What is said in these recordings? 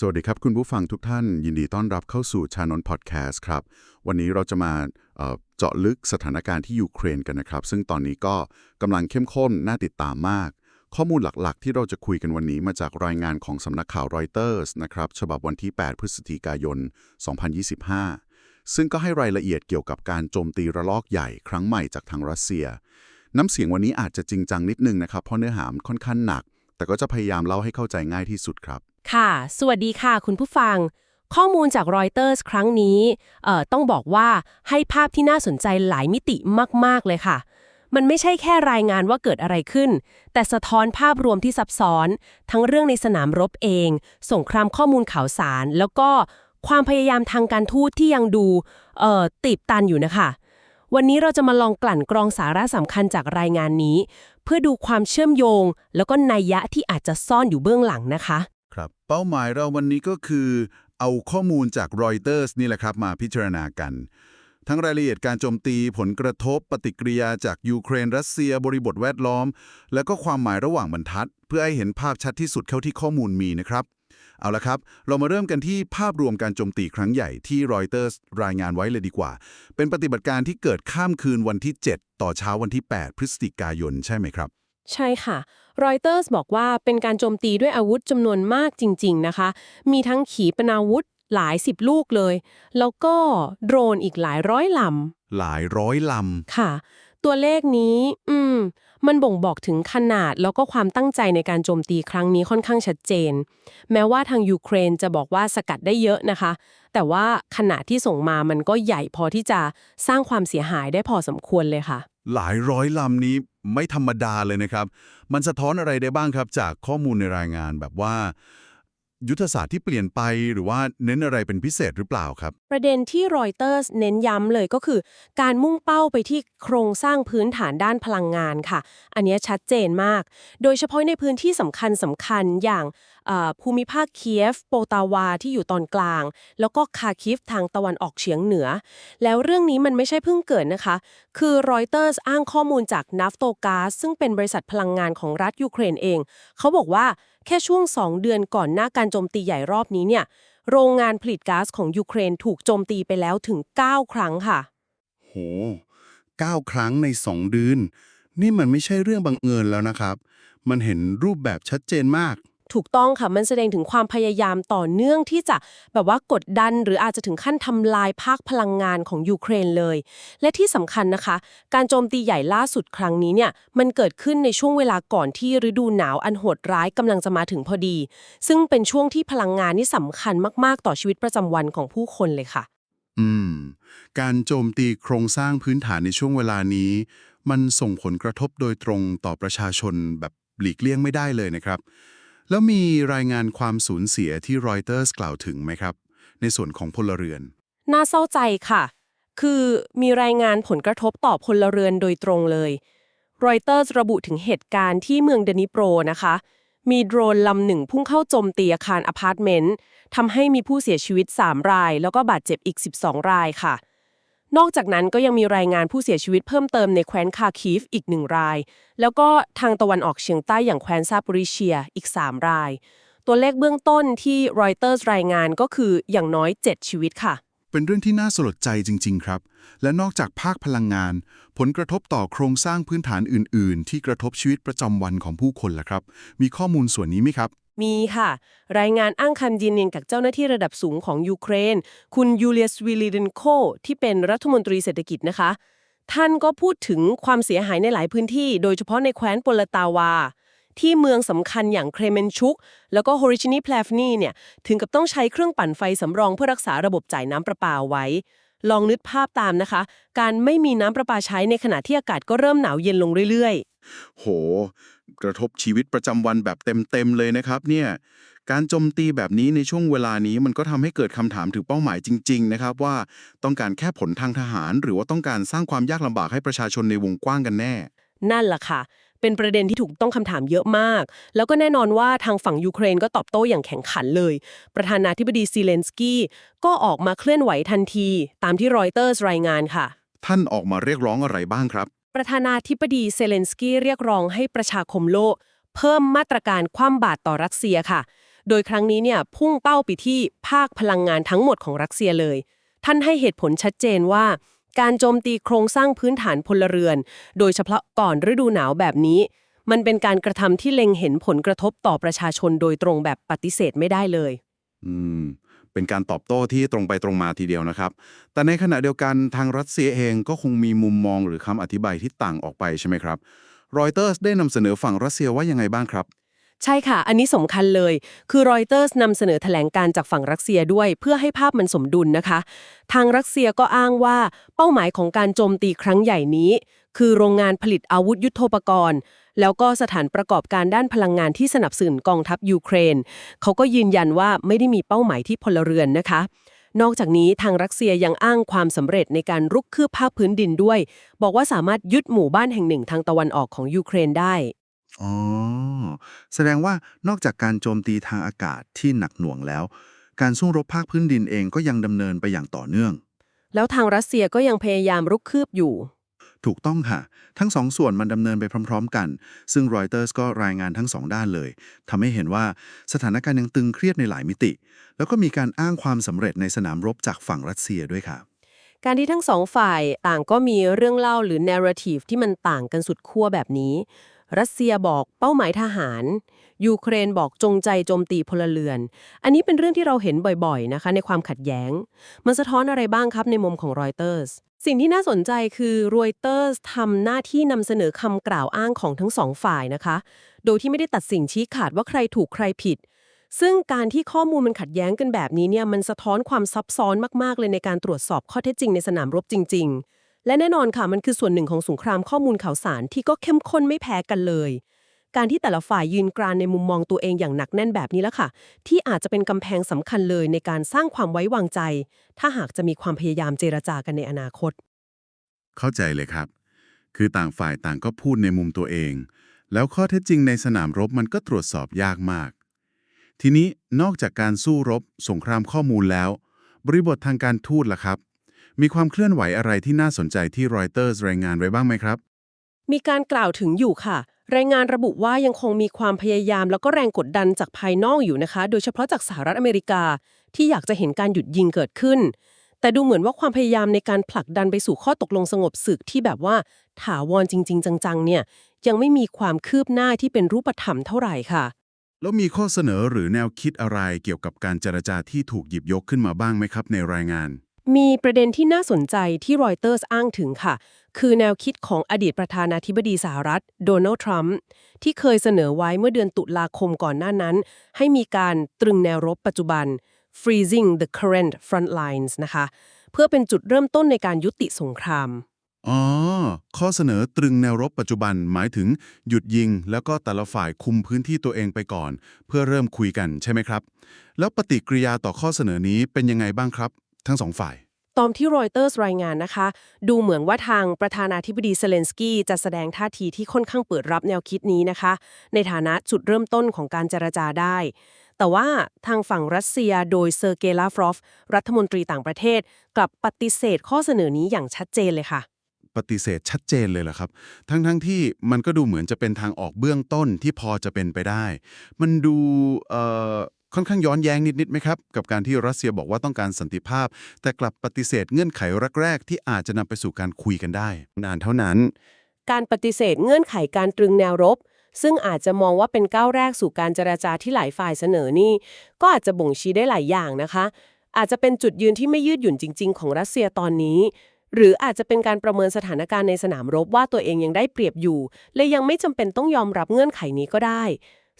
สวัสดีครับ คุณผู้ฟังทุกท่านยินดีต้อนรับเข้าสู่ชานนพอดแคสต์ครับ วันนี้เราจะมาเจาะลึกสถานการณ์ที่ยูเครนกันนะครับ ซึ่งตอนนี้ก็กำลังเข้มข้นน่าติดตามมาก ข้อมูลหลักๆ ที่เราจะคุยกันวันนี้มาจากรายงานของสำนักข่าวรอยเตอร์สนะครับฉบับวันที่ 8 พฤศจิกายน 2025 ซึ่งก็ให้รายละเอียดเกี่ยวกับการโจมตีระลอกใหญ่ครั้งใหม่จากทางรัสเซีย น้ำเสียงวันนี้อาจจะจริงจังนิดนึงนะครับเพราะเนื้อหาค่อนข้างหนัก แต่ก็จะพยายามเล่าให้เข้าใจง่ายที่สุดครับ ค่ะ สวัสดีค่ะคุณผู้ฟัง ข้อมูลจากรอยเตอร์สครั้งนี้เอ่อต้องบอกว่าให้ภาพที่น่าสนใจหลายมิติมาก ๆ เลยค่ะ มันไม่ใช่แค่รายงานว่าเกิดอะไรขึ้น แต่สะท้อนภาพรวมที่ซับซ้อน ทั้งเรื่องในสนามรบเอง สงครามข้อมูลข่าวสาร แล้วก็ความพยายามทางการทูตที่ยังดูเอ่อตีบตันอยู่นะคะ วันนี้เราจะมาลองกลั่นกรองสาระสำคัญจากรายงานนี้ เพื่อดูความเชื่อมโยง แล้วก็นัยยะที่อาจจะซ่อนอยู่เบื้องหลังนะคะ ครับ เป้าหมายเราวันนี้ก็คือ เอาข้อมูลจากรอยเตอร์สนี่แหละครับ มาพิจารณากัน ทั้งรายละเอียดการโจมตีผลกระทบปฏิกิริยาจากยูเครนรัสเซียบริบทแวดล้อม แล้วก็ความหมายระหว่างบรรทัด เพื่อให้เห็นภาพชัดที่สุดเท่าที่ข้อมูลมีนะครับเอาละครับ เรามาเริ่มกันที่ภาพรวมการโจมตีครั้งใหญ่ที่รอยเตอร์สรายงานไว้เลยดีกว่า เป็นปฏิบัติการที่เกิดข้ามคืนวันที่ 7 ต่อเช้าวันที่ 8 พฤศจิกายนใช่ไหมครับ ใช่ค่ะรอยเตอร์สบอกว่าเป็นการโจมตีด้วยอาวุธจำนวนมากจริง ๆ นะคะ มีทั้งขีปนาวุธหลายสิบลูกเลย แล้วก็โดรนอีกหลายร้อยลหลายร้อยลำค่ะ ตัวเลขนี้ อืม มันบ่งบอกถึงขนาดแล้วก็ความตั้งใจในการโจมตีครั้งนี้ค่อนข้างชัดเจน แม้ว่าทางยูเครนจะบอกว่าสกัดได้เยอะนะคะ แต่ว่าขนาดที่ส่งมามันก็ใหญ่พอที่จะสร้างความเสียหายได้พอสมควรเลยค่ะำหลายร้อยลำนี้ ไม่ธรรมดาเลยนะครับ มันสะท้อนอะไรได้บ้างครับ จากข้อมูลในรายงานแบบว่า ยุทธศาสตร์ที่เปลี่ยนไปหรือว่าเน้นอะไรเป็นพิเศษหรือเปล่าครับ ประเด็นที่รอยเตอร์สเน้นย้ำเลยก็คือ การมุ่งเป้าไปที่โครงสร้างพื้นฐานด้านพลังงานค่ะ อันนี้ชัดเจนมาก โดยเฉพาะในพื้นที่สำคัญสำคัญอย่าง ภูมิภาคเคียฟ โปตาวาที่อยู่ตอนกลาง แล้วก็คาคิฟทางตะวันออกเฉียงเหนือ แล้วเรื่องนี้มันไม่ใช่เพิ่งเกิดนะคะ คือรอยเตอร์สอ้างข้อมูลจากนาฟโตกาสซึ่งเป็นบริษัทพลังงานของรัฐยูเครนเอง เขาบอกว่าแค่ช่วง 2 เดือนก่อนหน้าการโจมตีใหญ่รอบนี้เนี่ยโรงงานผลิตก๊าซของยูเครนถูกโจมตีไปแล้วถึง 9 ครั้งค่ะ โหเก้าครั้งในสองเดือน นี่มันไม่ใช่เรื่องบังเอิญแล้วนะครับ มันเห็นรูปแบบชัดเจนมาก ถูกต้องค่ะ มันแสดงถึงความพยายามต่อเนื่องที่จะแบบว่ากดดัน หรืออาจจะถึงขั้นทำลายภาคพลังงานของยูเครนเลย และที่สำคัญนะคะ การโจมตีใหญ่ล่าสุดครั้งนี้เนี่ยมันเกิดขึ้นในช่วงเวลาก่อนที่ฤดูหนาวอันโหดร้ายกำลังจะมาถึงพอดี ซึ่งเป็นช่วงที่พลังงานนี่สำคัญมากๆ ต่อชีวิตประจำวันของผู้คนเลยค่ะ อืม การโจมตีโครงสร้างพื้นฐานในช่วงเวลานี้ มันส่งผลกระทบโดยตรงต่อประชาชนแบบหลีกเลี่ยงไม่ได้เลยนะครับ แล้วมีรายงานความสูญเสียที่รอยเตอร์สกล่าวถึงไหมครับ ในส่วนของพลเรือน น่าเศร้าใจค่ะ คือมีรายงานผลกระทบต่อพลเรือนโดยตรงเลย รอยเตอร์ระบุถึงเหตุการณ์ที่เมืองเดนิโปรนะคะ มีโดรนลำหนึ่งพุ่งเข้าโจมตีอาคารอพาร์ตเมนต์ทำให้มีผู้เสียชีวิต 3 ราย แล้วก็บาดเจ็บอีก 12 รายค่ะ นอกจากนั้นก็ยังมีรายงานผู้เสียชีวิตเพิ่มเติมในแคว้นคาคีฟอีกหนึ่งราย แล้วก็ทางตะวันออกเฉียงใต้อย่างแคว้นซาปริเชียอีก 3 ราย ตัวเลขเบื้องต้นที่รอยเตอร์รายงานก็คืออย่างน้อย 7 ชีวิตค่ะ เป็นเรื่องที่น่าสลดใจจริง ๆ ครับ และนอกจากภาคพลังงาน ผลกระทบต่อโครงสร้างพื้นฐานอื่น ๆ ที่กระทบชีวิตประจำวันของผู้คนล่ะครับ มีข้อมูลส่วนนี้ไหมครับ มีค่ะ รายงานอ้างคำยืนยันจากเจ้าหน้าที่ระดับสูงของยูเครน คุณยูเลียสวิลิเดนโคที่เป็นรัฐมนตรีเศรษฐกิจนะคะ ท่านก็พูดถึงความเสียหายในหลายพื้นที่ โดยเฉพาะในแคว้นโปลตาวา ที่เมืองสำคัญอย่างเครเมนชุก แล้วก็โฮริชินีแพลฟนีเนี่ยถึงกับต้องใช้เครื่องปั่นไฟสำรองเพื่อรักษาระบบจ่ายน้ำประปาไว้ ลองนึกภาพตามนะคะ การไม่มีน้ำประปาใช้ในขณะที่อากาศก็เริ่มหนาวเย็นลงเรื่อยๆ โห กระทบชีวิตประจำวันแบบเต็มๆเลยนะครับ เนี่ย การโจมตีแบบนี้ในช่วงเวลานี้มันก็ทำให้เกิดคำถามถึงเป้าหมายจริง ๆ นะครับ ว่าต้องการแค่ผลทางทหาร หรือว่าต้องการสร้างความยากลำบากให้ประชาชนในวงกว้างกันแน่ นั่นแหละค่ะ เป็นประเด็นที่ถูกต้องคำถามเยอะมาก แล้วก็แน่นอนว่าทางฝั่งยูเครนก็ตอบโต้อย่างแข็งขันเลย ประธานาธิบดีซีเลนสกี้ก็ออกมาเคลื่อนไหวทันที ตามที่รอยเตอร์รายงานค่ะ ท่านออกมาเรียกร้องอะไรบ้างครับ ประธานาธิบดีเซเลนสกี้เรียกร้องให้ประชาคมโลก เพิ่มมาตรการคว่ำบาตรต่อรัสเซียค่ะ โดยครั้งนี้เนี่ยพุ่งเป้าไปที่ภาคพลังงานทั้งหมดของรัสเซียเลย ท่านให้เหตุผลชัดเจนว่า การโจมตีโครงสร้างพื้นฐานพลเรือน โดยเฉพาะก่อนฤดูหนาวแบบนี้ มันเป็นการกระทำที่เล็งเห็นผลกระทบต่อประชาชนโดยตรงแบบปฏิเสธไม่ได้เลย อืม เป็นการตอบโต้ที่ตรงไปตรงมาทีเดียวนะครับ แต่ในขณะเดียวกันทางรัสเซียเองก็คงมีมุมมองหรือคำอธิบายที่ต่างออกไปใช่ไหมครับรอยเตอร์สได้นำเสนอฝั่งรัสเซียว่ายังไงบ้างครับใช่ค่ะ อันนี้สำคัญเลย คือรอยเตอร์สนำเสนอแถลงการจากฝั่งรัสเซียด้วย เพื่อให้ภาพมันสมดุลนะคะ ทางรัสเซียก็อ้างว่าเป้าหมายของการโจมตีครั้งใหญ่นี้ คือโรงงานผลิตอาวุธยุโทโธปกรณ์ แล้วก็สถานประกอบการด้านพลังงานที่สนับสนุนกองทัพยูเครน เขาก็ยืนยันว่าไม่ได้มีเป้าหมายที่พลเรือนนะคะ นอกจากนี้ทางรัสเซียยังอ้างความสำเร็จในการรุกคืบภาคพื้นดินด้วย บอกว่าสามารถยึดหมู่บ้านแห่งหนึ่งทางตะวันออกของยูเครนได้อ๋อแสดงว่านอกจากการโจมตีทางอากาศที่หนักหน่วงแล้ว การสู้รบภาคพื้นดินเองก็ยังดำเนินไปอย่างต่อเนื่อง แล้วทางรัสเซียก็ยังพยายามรุกคืบอยู่ ถูกต้องค่ะ ทั้งสองส่วนมันดำเนินไปพร้อม ๆ กัน ซึ่งรอยเตอร์สก็รายงานทั้งสองด้านเลยทำให้เห็นว่าสถานการณ์ยังตึงเครียดในหลายมิติ แล้วก็มีการอ้างความสำเร็จในสนามรบจากฝั่งรัสเซียด้วยค่ะ การที่ทั้งสองฝ่ายต่างก็มีเรื่องเล่าหรือ narrative ที่มันต่างกันสุดขั้วแบบนี้ รัสเซียบอกเป้าหมายทหาร ยูเครนบอกจงใจโจมตีพลเรือน อันนี้เป็นเรื่องที่เราเห็นบ่อยๆนะคะ ในความขัดแย้ง มันสะท้อนอะไรบ้างครับในมุมของรอยเตอร์ส สิ่งที่น่าสนใจคือรอยเตอร์ทำหน้าที่นำเสนอคำกล่าวอ้างของทั้งสองฝ่ายนะคะ โดยที่ไม่ได้ตัดสินชี้ขาดว่าใครถูกใครผิด ซึ่งการที่ข้อมูลมันขัดแย้งกันแบบนี้เนี่ยมันสะท้อนความซับซ้อนมากๆ เลยในการตรวจสอบข้อเท็จจริงในสนามรบจริง ๆ และแน่นอนค่ะมันคือส่วนหนึ่งของสงครามข้อมูลข่าวสารที่ก็เข้มข้นไม่แพ้กันเลย การที่แต่ละฝ่ายยืนกรานในมุมมองตัวเองอย่างหนักแน่นแบบนี้แล้วค่ะ ที่อาจจะเป็นกำแพงสำคัญเลยในการสร้างความไว้วางใจ ถ้าหากจะมีความพยายามเจรจากันในอนาคต เข้าใจเลยครับ คือต่างฝ่ายต่างก็พูดในมุมตัวเอง แล้วข้อเท็จจริงในสนามรบมันก็ตรวจสอบยากมาก ทีนี้นอกจากการสู้รบ สงครามข้อมูลแล้ว บริบททางการทูตล่ะครับ มีความเคลื่อนไหวอะไรที่น่าสนใจที่รอยเตอร์สรายงานไว้บ้างไหมครับมีการกล่าวถึงอยู่ค่ะ รายงานระบุว่ายังคงมีความพยายามแล้วก็แรงกดดันจากภายนอกอยู่นะคะ โดยเฉพาะจากสหรัฐอเมริกาที่อยากจะเห็นการหยุดยิงเกิดขึ้น แต่ดูเหมือนว่าความพยายามในการผลักดันไปสู่ข้อตกลงสงบศึกที่แบบว่าถาวรจริง ๆ จังๆ เนี่ยยังไม่มีความคืบหน้าที่เป็นรูปธรรมเท่าไหร่ค่ะ แล้วมีข้อเสนอหรือแนวคิดอะไรเกี่ยวกับการเจรจาที่ถูกหยิบยกขึ้นมาบ้างไหมครับในรายงาน มีประเด็นที่น่าสนใจที่รอยเตอร์สอ้างถึงค่ะ คือแนวคิดของอดีตประธานาธิบดีสหรัฐ โดนัลด์ทรัมป์ที่เคยเสนอไว้เมื่อเดือนตุลาคมก่อนหน้านั้น ให้มีการตรึงแนวรบปัจจุบัน freezing the current front lines นะคะ เพื่อเป็นจุดเริ่มต้นในการยุติสงครามอ๋อ ข้อเสนอตรึงแนวรบปัจจุบันหมายถึงหยุดยิง แล้วก็แต่ละฝ่ายคุมพื้นที่ตัวเองไปก่อน เพื่อเริ่มคุยกันใช่ไหมครับ แล้วปฏิกิริยาต่อข้อเสนอนี้เป็นยังไงบ้างครับ ทั้งสองฝ่ายตามที่รอยเตอร์สรายงานนะคะ ดูเหมือนว่าทางประธานาธิบดีเซเลนสกี้จะแสดงท่าทีที่ค่อนข้างเปิดรับแนวคิดนี้นะคะ ในฐานะจุดเริ่มต้นของการเจรจาได้ แต่ว่าทางฝั่งรัสเซียโดยเซอร์เกย์ลาฟรอฟรัฐมนตรีต่างประเทศ กลับปฏิเสธข้อเสนอนี้อย่างชัดเจนเลยค่ะปฏิเสธชัดเจนเลยเหรอครับ ทั้งๆทที่มันก็ดูเหมือนจะเป็นทางออกเบื้องต้นที่พอจะเป็นไปได้ มันดูเอ่อ ค่อนข้างย้อนแย้งนิดๆไหมครับ กับการที่รัสเซียบอกว่าต้องการสันติภาพ แต่กลับปฏิเสธเงื่อนไขแรกๆ ที่อาจจะนำไปสู่การคุยกันได้ นานเท่านั้น การปฏิเสธเงื่อนไขการตรึงแนวรบ ซึ่งอาจจะมองว่าเป็นก้าวแรกสู่การเจราจาที่หลายฝ่ายเสนอนี่ ก็อาจจะบ่งชี้ได้หลายอย่างนะคะ อาจจะเป็นจุดยืนที่ไม่ยืดหยุ่นจริง ๆ ของรัสเซียตอนนี้หรืออาจจะเป็นการประเมินสถานการณ์ในสนามรบว่าตัวเองยังได้เปรียบอยู่ และยังไม่จำเป็นต้องยอมรับเงื่อนไขนี้ก็ได้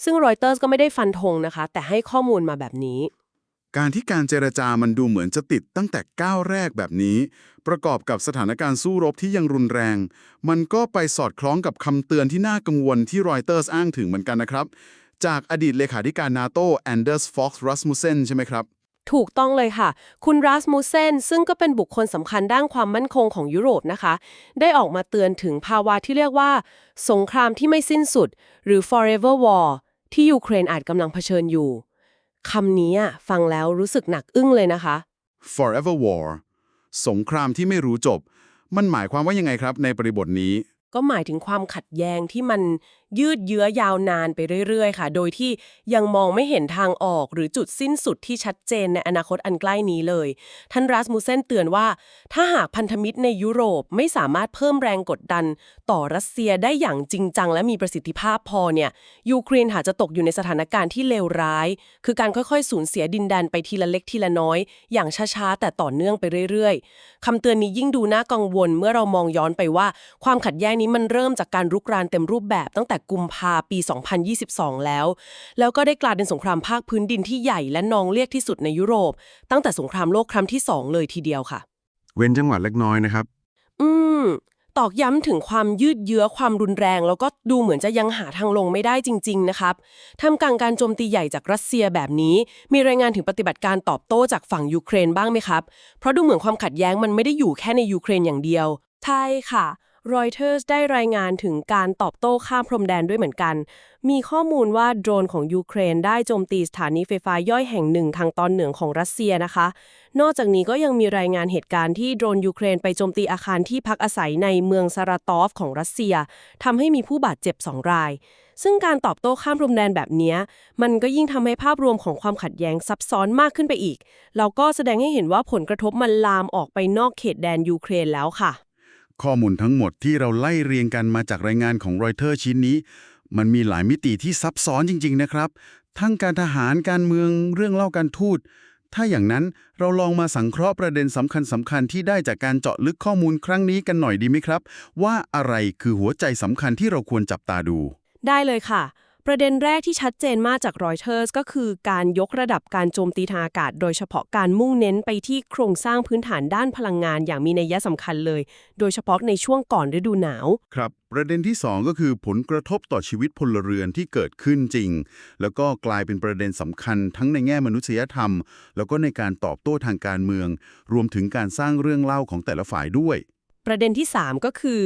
ซึ่งรอยเตอร์สก็ไม่ได้ฟันธงนะคะ แต่ให้ข้อมูลมาแบบนี้ การที่การเจรจามันดูเหมือนจะติดตั้งแต่ก้าวแรกแบบนี้ ประกอบกับสถานการณ์สู้รบที่ยังรุนแรง มันก็ไปสอดคล้องกับคำเตือนที่น่ากังวลที่รอยเตอร์สอ้างถึงเหมือนกันนะครับ จากอดีตเลขาธิการนาโตแอนเดอร์สฟ็อกซ์รัสมุเซนใช่ไหมครับถูกต้องเลยค่ะ คุณรัสมูเซนซึ่งก็เป็นบุคคลสำคัญด้านความมั่นคงของยุโรปนะคะ ได้ออกมาเตือนถึงภาวะที่เรียกว่า สงครามที่ไม่สิ้นสุด หรือ forever war ที่ยูเครนอาจกำลังเผชิญอยู่คำนี้อะฟังแล้วรู้สึกหนักอึ้งเลยนะคะ forever war สงครามที่ไม่รู้จบ มันหมายความว่ายังไงครับในบริบทนี้ ก็หมายถึงความขัดแย้งที่มัน ยืดเยื้อยาวนานไปเรื่อยๆ ค่ะ โดยที่ยังมองไม่เห็นทางออกหรือจุดสิ้นสุดที่ชัดเจนในอนาคตอันใกล้นี้เลย ท่านรัสมุเซนเตือนว่า ถ้าหากพันธมิตรในยุโรปไม่สามารถเพิ่มแรงกดดัน ต่อรัสเซียได้อย่างจริงจังและมีประสิทธิภาพพอเนี่ยยูเครนอาจจะตกอยู่ในสถานการณ์ที่เลวร้าย คือการค่อยๆ สูญเสียดินแดนไปทีละเล็กทีละน้อย อย่างช้าๆแต่ต่อเนื่องไปเรื่อยๆคำเตือนนี้ยิ่งดูน่ากังวลเมื่อเรามองย้อนไปว่า ความขัดแย้งนี้มันเริ่มจากการรุกรานเต็มรูปแบบตั้งแต่กุมภาปี 2022 แล้ว แล้วก็ได้กลายเป็นสงครามภาคพื้นดินที่ใหญ่และนองเรียกที่สุดในยุโรป ตั้งแต่สงครามโลกครั้งที่สองเลยทีเดียวค่ะ เว้นจังหวัดเล็กน้อยนะครับ อืม ตอกย้ำถึงความยืดเยื้อความรุนแรง แล้วก็ดูเหมือนจะยังหาทางลงไม่ได้จริง ๆ นะครับท่ามกลางการโจมตีใหญ่จากรัสเซียแบบนี้ มีรายงานถึงปฏิบัติการตอบโต้จากฝั่งยูเครนบ้างไหมครับ เพราะดูเหมือนความขัดแย้งมันไม่ได้อยู่แค่ในยูเครนอย่างเดียว ใช่ค่ะ รอยเตอร์สได้รายงานถึงการตอบโต้ข้ามพรมแดนด้วยเหมือนกัน มีข้อมูลว่าโดรนของยูเครนได้โจมตีสถานีไฟฟ้าย่อยแห่งหนึ่งทางตอนเหนือของรัสเซียนะคะ นอกจากนี้ก็ยังมีรายงานเหตุการณ์ที่โดรนยูเครนไปโจมตีอาคารที่พักอาศัยในเมืองซาราตอฟของรัสเซียทำให้มีผู้บาดเจ็บ 2 ราย ซึ่งการตอบโต้ข้ามพรมแดนแบบนี้มันก็ยิ่งทำให้ภาพรวมของความขัดแย้งซับซ้อนมากขึ้นไปอีก แล้วก็แสดงให้เห็นว่าผลกระทบมันลามออกไปนอกเขตแดนยูเครนแล้วค่ะ ข้อมูลทั้งหมดที่เราไล่เรียงกันมาจากรายงานของรอยเตอร์ชิ้นนี้ มันมีหลายมิติที่ซับซ้อนจริง ๆ นะครับ ทั้งการทหารการเมืองเรื่องเล่าการทูตถ้าอย่างนั้นเราลองมาสังเคราะห์ประเด็นสำคัญสำคัญที่ได้จากการเจาะลึกข้อมูลครั้งนี้กันหน่อยดีไหมครับ ว่าอะไรคือหัวใจสำคัญที่เราควรจับตาดู ได้เลยค่ะ ประเด็นแรกที่ชัดเจนมากจากรอยเตอร์สก็คือการยกระดับการโจมตีทางอากาศ โดยเฉพาะการมุ่งเน้นไปที่โครงสร้างพื้นฐานด้านพลังงานอย่างมีนัยสำคัญเลย โดยเฉพาะในช่วงก่อนฤดูหนาว ครับ ประเด็นที่ 2 ก็คือผลกระทบต่อชีวิตพลเรือนที่เกิดขึ้นจริง แล้วก็กลายเป็นประเด็นสำคัญทั้งในแง่มนุษยธรรม แล้วก็ในการตอบโต้ทางการเมือง รวมถึงการสร้างเรื่องเล่าของแต่ละฝ่ายด้วย ประเด็นที่ 3 ก็คือ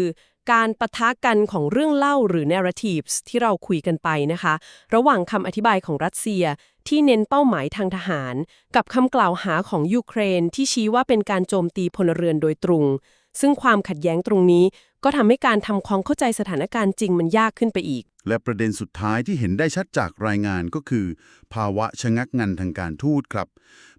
การปะทะกันของเรื่องเล่าหรือ narratives ที่เราคุยกันไปนะคะ ระหว่างคำอธิบายของรัสเซียที่เน้นเป้าหมายทางทหาร กับคำกล่าวหาของยูเครนที่ชี้ว่าเป็นการโจมตีพลเรือนโดยตรง ซึ่งความขัดแย้งตรงนี้ก็ทำให้การทำความเข้าใจสถานการณ์จริงมันยากขึ้นไปอีก และประเด็นสุดท้ายที่เห็นได้ชัดจากรายงานก็คือ ภาวะชะงักงันทางการทูตครับ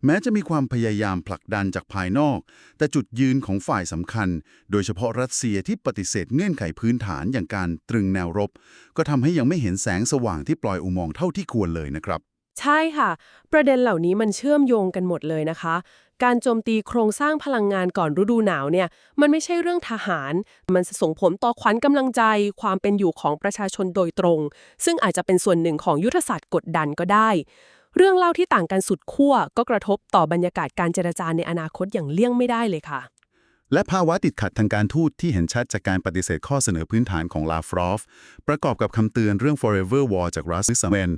แม้จะมีความพยายามผลักดันจากภายนอก แต่จุดยืนของฝ่ายสำคัญ โดยเฉพาะรัสเซียที่ปฏิเสธเงื่อนไขพื้นฐานอย่างการตรึงแนวรบ ก็ทำให้ยังไม่เห็นแสงสว่างที่ปล่อยอุโมงค์เท่าที่ควรเลยนะครับ ใช่ค่ะ ประเด็นเหล่านี้มันเชื่อมโยงกันหมดเลยนะคะ การโจมตีโครงสร้างพลังงานก่อนฤดูหนาวเนี่ย มันไม่ใช่เรื่องทหาร มันส่งผลต่อขวัญกำลังใจ ความเป็นอยู่ของประชาชนโดยตรง ซึ่งอาจจะเป็นส่วนหนึ่งของยุทธศาสตร์กดดันก็ได้ เรื่องเล่าที่ต่างกันสุดขั้วก็กระทบต่อบรรยากาศการเจรจาในอนาคตอย่างเลี่ยงไม่ได้เลยค่ะ และภาวะติดขัดทางการทูตที่เห็นชัดจากการปฏิเสธข้อเสนอพื้นฐานของลาฟรอฟ ประกอบกับคำเตือนเรื่อง forever war จากรัสซิสเวน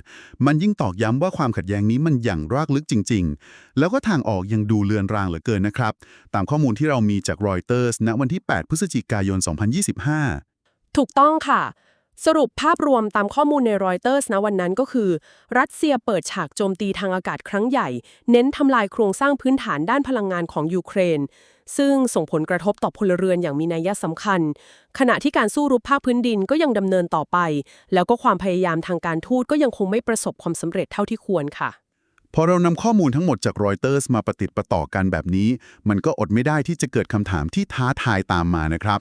มันยิ่งตอกย้ำว่าความขัดแย้งนี้มันอย่างรากลึกจริง ๆ แล้วก็ทางออกยังดูเลือนรางเหลือเกินนะครับ ตามข้อมูลที่เรามีจากรอยเตอร์สณวันที่ 8 พฤศจิกายน 2025 ถูกต้องค่ะ สรุปภาพรวมตามข้อมูลในรอยเตอร์สนะวันนั้นก็คือ รัสเซียเปิดฉากโจมตีทางอากาศครั้งใหญ่ เน้นทำลายโครงสร้างพื้นฐานด้านพลังงานของยูเครน ซึ่งส่งผลกระทบต่อพลเรือนอย่างมีนัยสำคัญ ขณะที่การสู้รบภาคพื้นดินก็ยังดำเนินต่อไป แล้วก็ความพยายามทางการทูตก็ยังคงไม่ประสบความสำเร็จเท่าที่ควรค่ะ พอเรานำข้อมูลทั้งหมดจากรอยเตอร์สมาประติดประต่อกันแบบนี้ มันก็อดไม่ได้ที่จะเกิดคำถามที่ท้าทายตามมานะครับ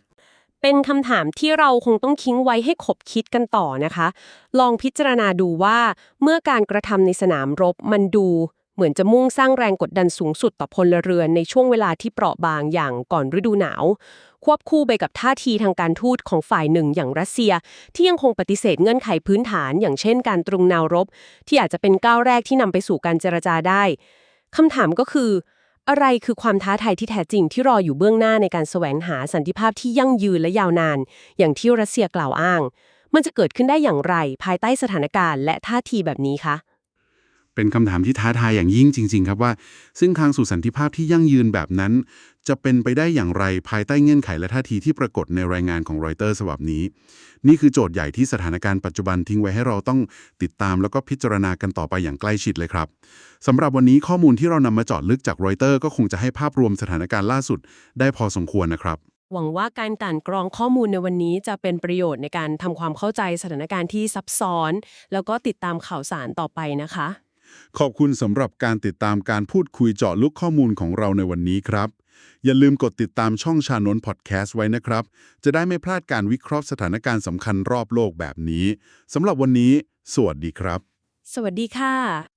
เป็นคำถามที่เราคงต้องทิ้งไว้ให้ขบคิดกันต่อนะคะ ลองพิจารณาดูว่า เมื่อการกระทำในสนามรบมันดู เหมือนจะมุ่งสร้างแรงกดดันสูงสุดต่อพลเรือนในช่วงเวลาที่เปราะบางอย่างก่อนฤดูหนาว ควบคู่ไปกับท่าทีทางการทูตของฝ่ายหนึ่งอย่างรัสเซีย ที่ยังคงปฏิเสธเงื่อนไขพื้นฐาน อย่างเช่นการตรึงแนวรบ ที่อาจจะเป็นก้าวแรกที่นำไปสู่การเจรจาได้คำถามก็คือ อะไรคือความท้าทายที่แท้จริงที่รออยู่เบื้องหน้าในการแสวงหาสันติภาพที่ยั่งยืนและยาวนาน อย่างที่รัสเซียกล่าวอ้าง มันจะเกิดขึ้นได้อย่างไรภายใต้สถานการณ์ และท่าทีแบบนี้คะ เป็นคำถามที่ท้าทายอย่างยิ่งจริง ๆ ครับว่า ซึ่งทางสู่สันติภาพที่ยั่งยืนแบบนั้น จะเป็นไปได้อย่างไรภายใต้เงื่อนไขและท่าทีที่ปรากฏในรายงานของรอยเตอร์ฉบับนี้ นี่คือโจทย์ใหญ่ที่สถานการณ์ปัจจุบันทิ้งไว้ให้เราต้องติดตามแล้วก็พิจารณากันต่อไปอย่างใกล้ชิดเลยครับสำหรับวันนี้ข้อมูลที่เรานำมาจาะลึกจากรอยเตอร์ก็คงจะให้ภาพรวมสถานการณ์ล่าสุด ได้พอสมควรนะครับหวังว่าการกลั่นกรองข้อมูลในวันนี้จะเป็นประโยชน์ในการทำความเข้าใจสถานการณ์ที่ซับซ้อน แล้วก็ติดตามข่าวสารต่อไปนะคะ ขอบคุณสำหรับการติดตามการพูดคุยเจาะลึกข้อมูลของเราในวันนี้ครับ อย่าลืมกดติดตามช่องชาโนนพอดแคสต์ไว้นะครับ จะได้ไม่พลาดการวิเคราะห์สถานการณ์สำคัญรอบโลกแบบนี้สำหรับวันนี้ สวัสดีครับ สวัสดีค่ะ